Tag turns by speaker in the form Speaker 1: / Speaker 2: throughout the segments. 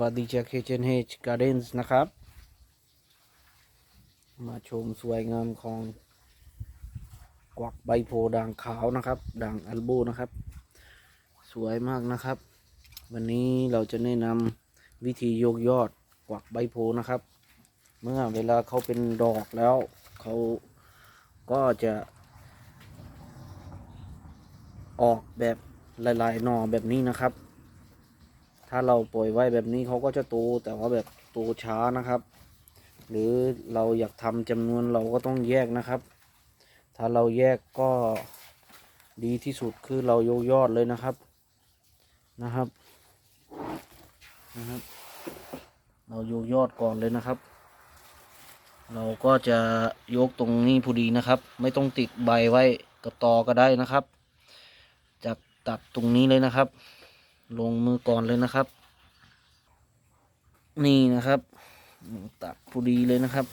Speaker 1: วัสดีจาก H&H Gardens นะครับ มาชมสวยงามของกวักใบโพด่างขาวนะครับด่างอัลโบนะครับ สวยมากนะครับ วันนี้เราจะแนะนำวิธียกยอดกวักใบโพนะครับ เมื่อเวลาเขาเป็นดอกแล้ว เขาก็จะ ออกแบบลายๆหน่อแบบนี้นะครับ ถ้าเราปล่อยไว้แบบนี้เขาก็จะโตแต่ว่าแบบโตช้านะครับ หรือเราอยากทำจำนวนเราก็ต้องแยกนะครับ ถ้าเราแยกก็ดีที่สุดคือเราโยกยอดเลยนะครับนะครับนะครับ เราโยกยอดก่อนเลยนะครับ เราก็จะยกตรงนี้พอดีนะครับ ไม่ต้องติดใบไว้กับตอก็ได้นะครับจับตัดตรงนี้เลยนะครับ ลงมือก่อนเลยนะครับ นี่นะครับ ตัดพอดีเลยนะครับ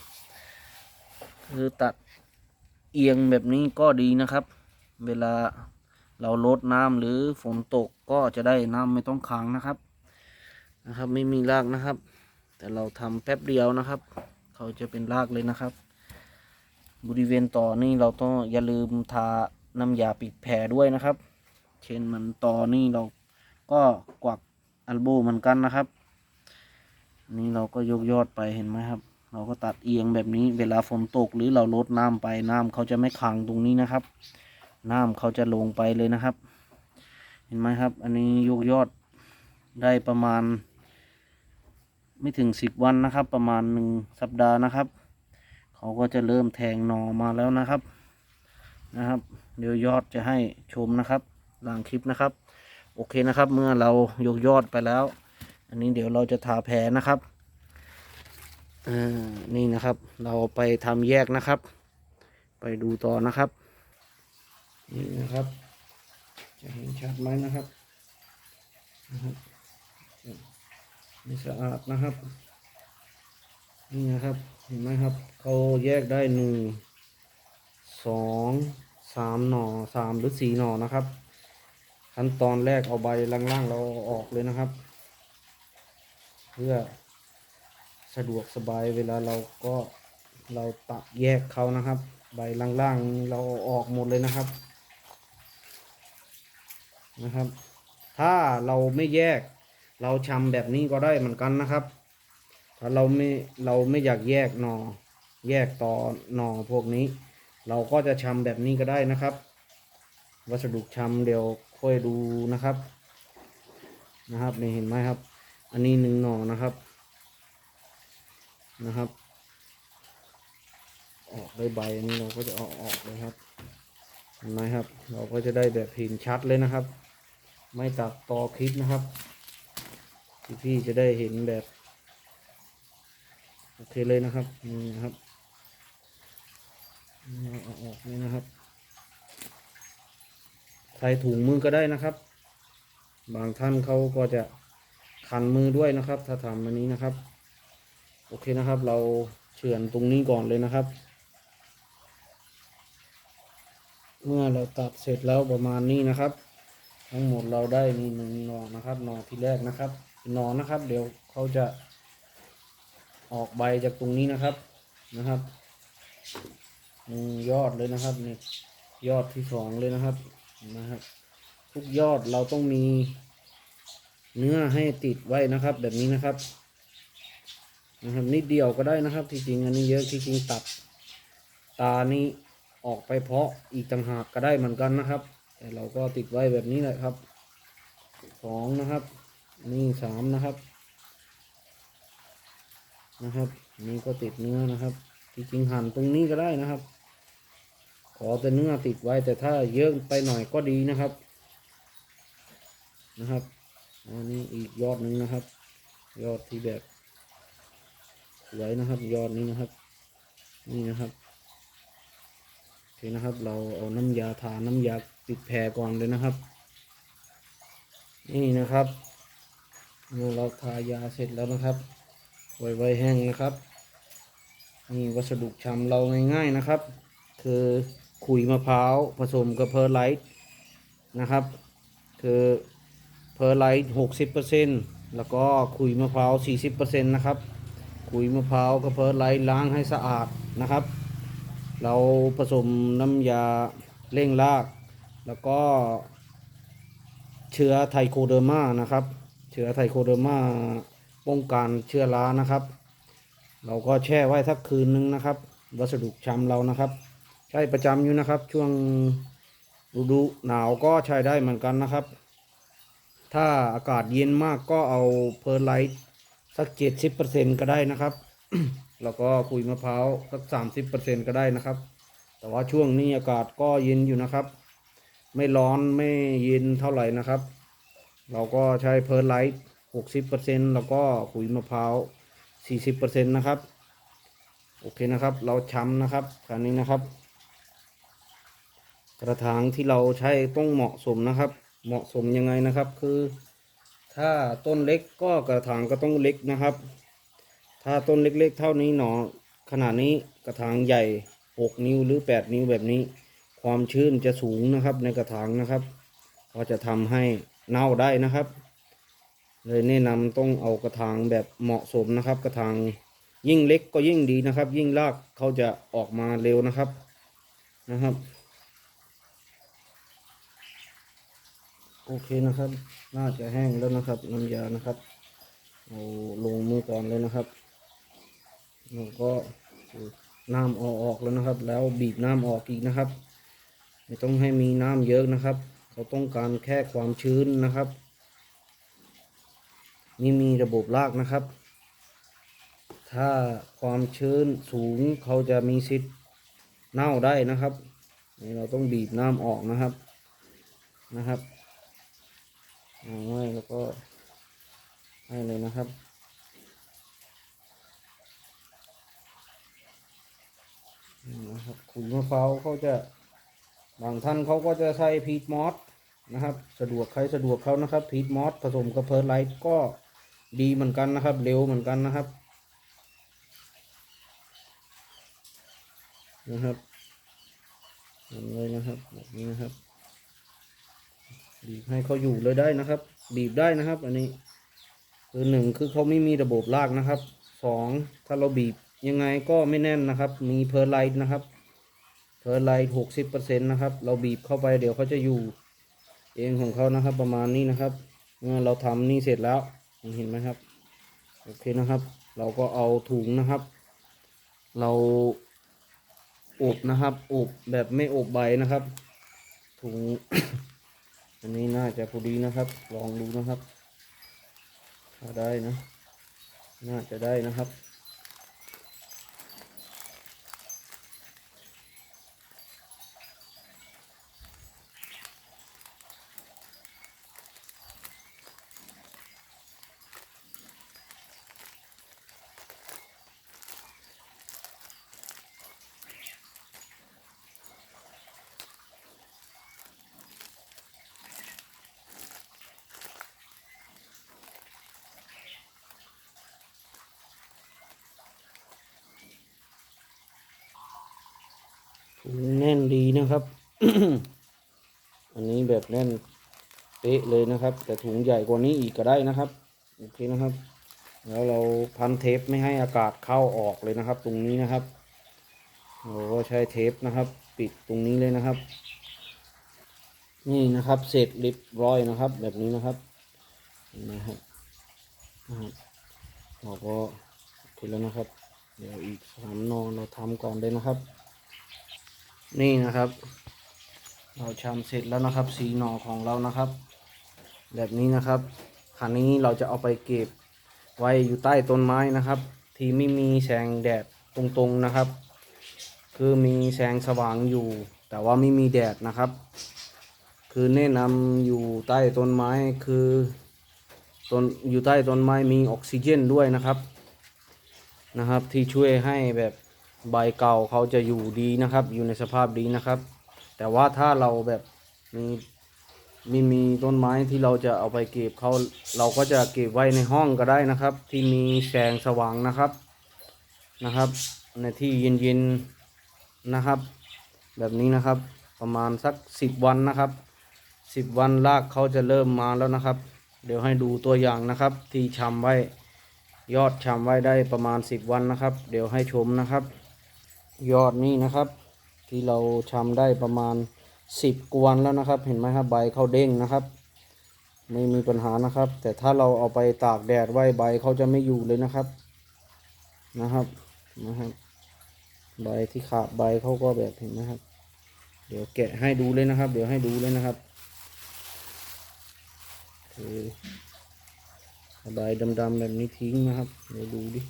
Speaker 1: คือตัดเอียงแบบนี้ก็ดีนะครับ เวลาเราลดน้ำหรือฝนตกก็จะได้น้ำไม่ต้องขังนะครับ นะครับ ไม่มีรากนะครับ แต่เราทำแป๊บเดียวนะครับ เขาจะเป็นรากเลยนะครับ บริเวณต่อนี่เราต้องอย่าลืมทาน้ำยาปิดแผลด้วยนะครับ เช่นมันต่อนี่เรา ก็กวักอัลโบเหมือนกันนะครับ นี่เราก็ยกยอดไปเห็นไหมครับ เราก็ตัดเอียงแบบนี้เวลาฝนตกหรือเราลดน้ำไปน้ำเขาจะไม่ขังตรงนี้นะครับ น้ำเขาจะลงไปเลยนะครับ เห็นไหมครับ อันนี้ยกยอดได้ประมาณ ไม่ถึงสิบวันนะครับ ประมาณหนึ่งสัปดาห์นะครับ เขาก็จะเริ่มแทงหนอมาแล้วนะครับนะครับ เดี๋ยวยอดจะให้ชมนะครับหลังคลิปนะครับ โอเคนะครับ เมื่อเรายกยอดไปแล้ว อันนี้เดี๋ยวเราจะทาแผลนะครับอ่านี่นะครับ เราไปทำแยกนะครับ ไปดูต่อนะครับ นี่นะครับ จะเห็นชัดไหมนะครับนะครับนี่สะอาดนะครับนี่นะครับเห็นไหมครับเขาแยกได้หนึ่งสองสามหน่อสามหรือสี่หน่อนะครับ ขั้นตอนแรกเอาใบล่างๆเราออกเลยนะครับ เพื่อสะดวกสบายเวลาเราก็เราตัดแยกเขานะครับ ใบล่างๆเราออกหมดเลยนะครับนะครับ ถ้าเราไม่แยก เราชำแบบนี้ก็ได้เหมือนกันนะครับ ถ้าเราไม่เราไม่อยากแยกหนอแยกต่อหนอพวกนี้ เราก็จะชำแบบนี้ก็ได้นะครับ วัสดุชำเดี๋ยว ค่อยดูนะครับ นะครับนี่เห็นไหมครับ อันนี้หนึ่งหน่อนะครับนะครับ ออกได้ใบอันนี้เราก็จะเอาออกเลยครับเห็นไหมครับ เราก็จะได้แบบเห็นชัดเลยนะครับ ไม่ตัดต่อคลิปนะครับพี่พี่ๆจะได้เห็นแบบโอเคเลยนะครับนี่นะครับเอาออกนี่นะครับ ใส่ถุงมือก็ได้นะครับ บางท่านเขาก็จะคันมือด้วยนะครับ ถ้าทำอันนี้นะครับ โอเคนะครับ เราเฉือนตรงนี้ก่อนเลยนะครับ เมื่อเราตัดเสร็จแล้วประมาณนี้นะครับ ทั้งหมดเราได้มีหนึ่งนอนะครับนอที่แรกนะครับนอนะครับ เดี๋ยวเขาจะออกใบจากตรงนี้นะครับนะครับหนึ่งยอดเลยนะครับนี่ยอดที่สองเลยนะครับ นะครับ ทุกยอดเราต้องมีเนื้อให้ติดไว้นะครับ แบบนี้นะครับนะครับนิดเดียวก็ได้นะครับ ที่จริงอันนี้เยอะที่จริงตัด ตานี้ออกไปเพาะอีกต่างหากก็ได้เหมือนกันนะครับ แต่เราก็ติดไว้แบบนี้แหละครับสองนะครับ นี่สามนะครับ นะครับ นี่ก็ติดเนื้อนะครับ ที่จริงหั่นตรงนี้ก็ได้นะครับ อแต่เนื้อติดไว้แต่ถ้าเยอะไปหน่อยก็ดีนะครับ นะครับอันนี้อีกยอดหนึ่งนะครับ ยอดที่แบบสวยนะครับ ยอดนี้นะครับ นี่นะครับโอเคนะครับ เราเอาน้ำยาทาน้ำยาติดแผลก่อนเลยนะครับ นี่นะครับเมื่อเราทายาเสร็จแล้วนะครับไว้ไว้แห้งนะครับนี่วัสดุชำเราง่ายๆนะครับ คือ ขุยมะพร้าวผสมกับเพอร์ไลท์นะครับ คือเพอร์ไลท์หกสิบเปอร์เซ็นต์แล้วก็ขุยมะพร้าว40%นนะครับ ขุยมะพร้าวกระเพาะไล้ล้างให้สะอาดนะครับ เราผสมน้ำยาเร่งราก แล้วก็เชื้อไทโคเดอร์มานะครับ เชื้อไทโคเดอร์มาป้องกันเชื้อรานะครับ เราก็แช่ไว้สักคืนนึงนะครับ วัสดุชำเรานะครับ ใช้ประจำอยู่นะครับ ช่วงฤดูหนาวก็ใช้ได้เหมือนกันนะครับ ถ้าอากาศเย็นมากก็เอาเพอร์ไลท์สักเจ็ดสิบเปอร์เซ็นก็ได้นะครับ แล้วก็คุยมะพร้าวสักสามสิบเปอร์เซ็นก็ได้นะครับ แต่ว่าช่วงนี้อากาศก็เย็นอยู่นะครับ ไม่ร้อนไม่เย็นเท่าไหร่นะครับ เราก็ใช้เพอร์ไลท์หกสิบเปอร์เซ็นแล้วก็ขุยมะพร้าวสี่สิบเปอร์เซ็นนะครับ โอเคนะครับ เราช้ำนะครับคราวนี้นะครับ กระถางที่เราใช้ต้องเหมาะสมนะครับ เหมาะสมยังไงนะครับ คือถ้าต้นเล็กก็กระถางก็ต้องเล็กนะครับ ถ้าต้นเล็กๆ เท่านี้หนอขนาดนี้กระถางใหญ่ 6 นิ้วหรือ 8 นิ้วแบบนี้ ความชื้นจะสูงนะครับในกระถางนะครับก็จะทำให้เน่าได้นะครับ เลยแนะนำต้องเอากระถางแบบเหมาะสมนะครับ กระถางยิ่งเล็กก็ยิ่งดีนะครับ ยิ่งรากเขาจะออกมาเร็วนะครับนะครับ โอเคนะครับ น่าจะแห้งแล้วนะครับน้ำยานะครับเอาลงมือก่อนเลยนะครับแล้วก็น้ำอออกแล้วนะครับ แล้วบีบน้ำออกอีกนะครับ ไม่ต้องให้มีน้ำเยอะนะครับ เขาต้องการแค่ความชื้นนะครับ นี่มีระบบรากนะครับ ถ้าความชื้นสูงเขาจะมีสิทธิ์เน่าได้นะครับนี่เราต้องบีบน้ำออกนะครับนะครับ เอาไว้แล้วก็ให้เลยนะครับนี่นะครับขุยมะพร้าวเขาจะบางท่านเขาก็จะใส่พีทมอสนะครับ สะดวกใครสะดวกเขานะครับพีทมอสผสมกับเพอร์ไลท์ก็ดีเหมือนกันนะครับ เร็วเหมือนกันนะครับนะครับทำเลยนะครับแบบนี้นะครับ บีบให้เขาอยู่เลยได้นะครับ บีบได้นะครับ อันนี้คือหนึ่งคือเขาไม่มีระบบลากนะครับสองถ้าเราบีบยังไงก็ไม่แน่นนะครับ มีเพอร์ไลท์นะครับเพอร์ไลท์หกสิบเปอร์เซ็นต์นะครับ เราบีบเข้าไปเดี๋ยวเขาจะอยู่ เองของเขานะครับ ประมาณนี้นะครับเมื่อเราทำนี่เสร็จแล้วเห็นไหมครับโอเคนะครับ เราก็เอาถุงนะครับ เราอบนะครับอบแบบไม่อบใบนะครับถุง อันนี้น่าจะพอดีนะครับ ลองดูนะครับ ถ้าได้นะ น่าจะได้นะครับ แน่นดีนะครับ อันนี้แบบแน่นเป๊ะเลยนะครับ แต่ถุงใหญ่กว่านี้อีกก็ได้นะครับโอเคนะครับ แล้วเราพันเทปไม่ให้อากาศเข้าออกเลยนะครับ ตรงนี้นะครับเราก็ใช้เทปนะครับ ปิดตรงนี้เลยนะครับ นี่นะครับ เสร็จรียบร้อยนะครับ แบบนี้นะครับนะครับเราก็โอเคแล้วนะครับ เดี๋ยวอีกสามนอนเราทำก่อนเลยนะครับ นี่นะครับ เราชำเสร็จแล้วนะครับ สีหน่อของเรานะครับ แบบนี้นะครับคันนี้เราจะเอาไปเก็บไว้อยู่ใต้ต้นไม้นะครับ ที่ไม่มีแสงแดดตรงๆนะครับ คือมีแสงสว่างอยู่ แต่ว่าไม่มีแดดนะครับ คือแนะนำอยู่ใต้ต้นไม้คือต้นอยู่ใต้ต้นไม้มีออกซิเจนด้วยนะครับนะครับ ที่ช่วยให้แบบ ใบเก่าเขาจะอยู่ดีนะครับ อยู่ในสภาพดีนะครับ แต่ว่าถ้าเราแบบมีมีมีต้นไม้ที่เราจะเอาไปเก็บเขาเราก็จะเก็บไว้ในห้องก็ได้นะครับ ที่มีแสงสว่างนะครับนะครับ ในที่เย็นๆนะครับ แบบนี้นะครับประมาณสักสิบวันนะครับสิบวันรากเขาจะเริ่มมาแล้วนะครับ เดี๋ยวให้ดูตัวอย่างนะครับ ที่ชำไว้ยอดชำไว้ได้ประมาณสิบวันนะครับ เดี๋ยวให้ชมนะครับ ยอดนี่นะครับ ที่เราชำได้ประมาณสิบกวนแล้วนะครับ เห็นไหมครับใบเขาเด้งนะครับ ไม่มีปัญหานะครับ แต่ถ้าเราเอาไปตากแดดไว้ใบเขาจะไม่อยู่เลยนะครับนะครับนะครับ ใบที่ขาดใบเขาก็แบบเห็นไหมครับ เดี๋ยวแกะให้ดูเลยนะครับ เดี๋ยวให้ดูเลยนะครับคือใบดำๆแบบนี้ทิ้งนะครับ เดี๋ยวดูดิ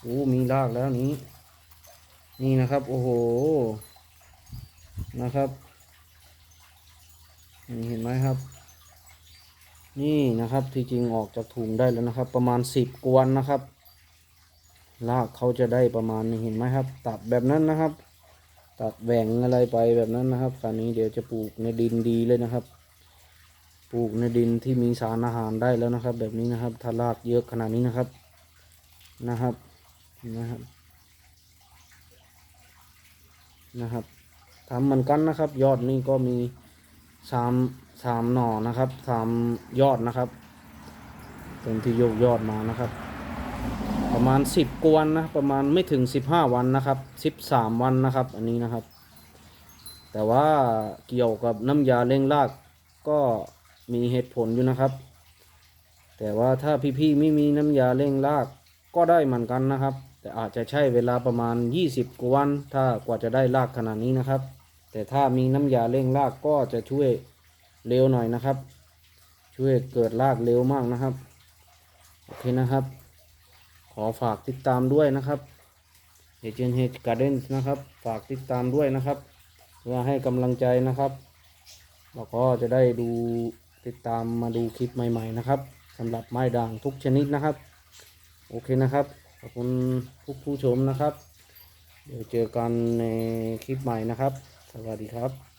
Speaker 1: โอ้มีรากแล้วนี้ นี่นะครับ โอ้โห นะครับ นี่เห็นไหมครับ นี่นะครับที่จริงออกจากถุงได้แล้วนะครับ ประมาณสิบกวนนะครับรากเขาจะได้ประมาณนี้เห็นไหมครับ ตัดแบบนั้นนะครับ ตัดแหว่งอะไรไปแบบนั้นนะครับคราวนี้เดี๋ยวจะปลูกในดินดีเลยนะครับ ปลูกในดินที่มีสารอาหารได้แล้วนะครับ แบบนี้นะครับถ้ารากเยอะขนาดนี้นะครับนะครับนะครับ นะครับทำเหมือนกันนะครับ ยอดนี่ก็มีสามสามหน่อนะครับสามยอดนะครับเป็นที่โยกยอดมานะครับ ประมาณสิบกวนนะประมาณไม่ถึงสิบห้าวันนะครับสิบสามวันนะครับ อันนี้นะครับ แต่ว่าเกี่ยวกับน้ำยาเร่งรากก็มีเหตุผลอยู่นะครับ แต่ว่าถ้าพี่ๆไม่มีน้ำยาเร่งรากก็ได้เหมือนกันนะครับ แต่อาจจะใช้เวลาประมาณ 20 กว่าวัน ถ้ากว่าจะได้รากขนาดนี้นะครับ แต่ถ้ามีน้ำยาเร่งรากก็จะช่วยเร็วหน่อยนะครับ ช่วยเกิดรากเร็วมากนะครับ โอเคนะครับ ขอฝากติดตามด้วยนะครับเอเจนเฮดการ์เดนนะครับ ฝากติดตามด้วยนะครับ เพื่อให้กำลังใจนะครับแล้วก็จะได้ดูติดตามมาดูคลิปใหม่ ๆ นะครับสำหรับไม้ด่างทุกชนิดนะครับ โอเคนะครับ ขอบคุณทุกผู้ชมนะครับ เดี๋ยวเจอกันในคลิปใหม่นะครับ สวัสดีครับ